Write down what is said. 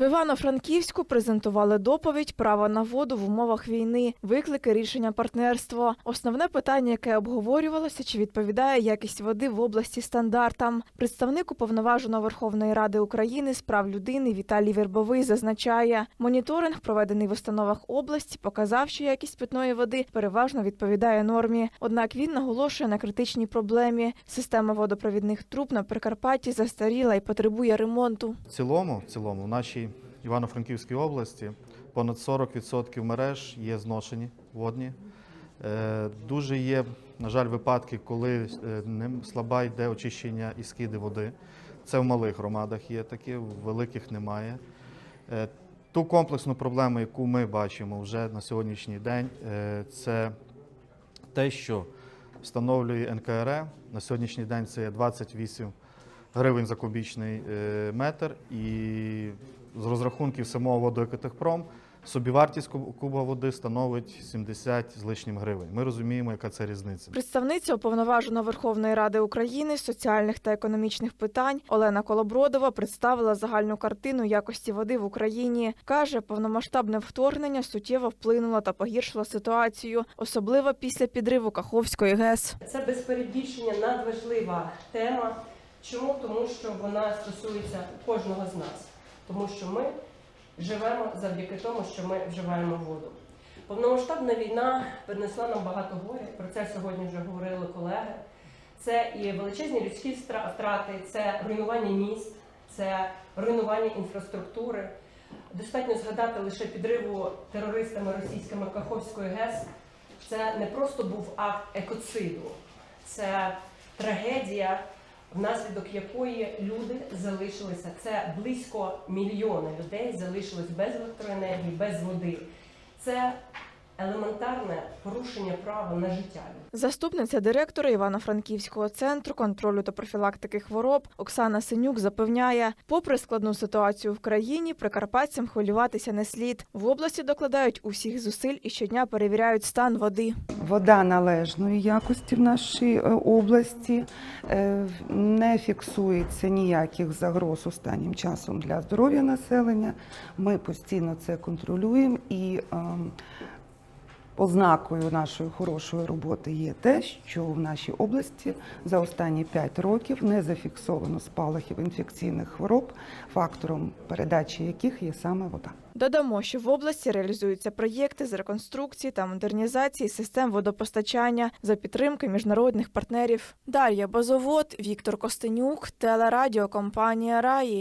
В Івано-Франківську презентували доповідь Право на воду в умовах війни, виклики рішення партнерство. Основне питання, яке обговорювалося, чи відповідає якість води в області стандартам. Представник уповноваженого Верховної Ради України з прав людини Віталій Вербовий зазначає, моніторинг, проведений в установах області, показав, що якість питної води переважно відповідає нормі. Однак він наголошує на критичній проблемі. Система водопровідних труб на Прикарпатті застаріла і потребує ремонту. В цілому, в цілому, в нашій Івано-Франківській області понад 40% мереж є зношені водні. Е, Дуже є, на жаль, випадки, коли е, слаба йде очищення і скиди води. Це в малих громадах є такі, в великих немає. Е, Ту комплексну проблему, яку ми бачимо вже на сьогоднішній день, це те, що встановлює НКРЕ. На сьогоднішній день це 28 гривень за кубічний метр. І з розрахунків самого водоекотехпром собівартість куб- куба води становить 70 з лишнім гривень. Ми розуміємо, яка це різниця. Представниця уповноваженого Верховної Ради України з соціальних та економічних питань Олена Колобродова представила загальну картину якості води в Україні. каже, повномасштабне вторгнення суттєво вплинуло та погіршило ситуацію, особливо після підриву Каховської ГЕС. Це без перебільшення надважлива тема. Чому? Тому що вона стосується кожного з нас, тому що ми живемо завдяки тому, що ми вживаємо воду. Повномасштабна війна принесла нам багато горя. Про це сьогодні вже говорили колеги. Це і величезні людські втрати, це руйнування міст, це руйнування інфраструктури. Достатньо згадати лише підриву терористами російськими Каховської ГЕС. Це не просто був акт екоциду, це трагедія, внаслідок якої люди залишилися. Це близько мільйона людей залишились без електроенергії, без води. Це елементарне порушення права на життя. Заступниця директора Івано-Франківського центру контролю та профілактики хвороб Оксана Синюк запевняє, попри складну ситуацію в країні, прикарпатцям хвилюватися не слід. В області докладають усіх зусиль і щодня перевіряють стан води. Вода належної якості в нашій е, області Е, не фіксується ніяких загроз останнім часом для здоров'я населення. Ми постійно це контролюємо і ем, ознакою нашої хорошої роботи є те, що в нашій області за останні 5 років не зафіксовано спалахів інфекційних хвороб, фактором передачі яких є саме вода. Додамо, що в області реалізуються проєкти з реконструкції та модернізації систем водопостачання за підтримки міжнародних партнерів. Дар'я Базовод, Віктор Костенюк, телерадіокомпанія Раї.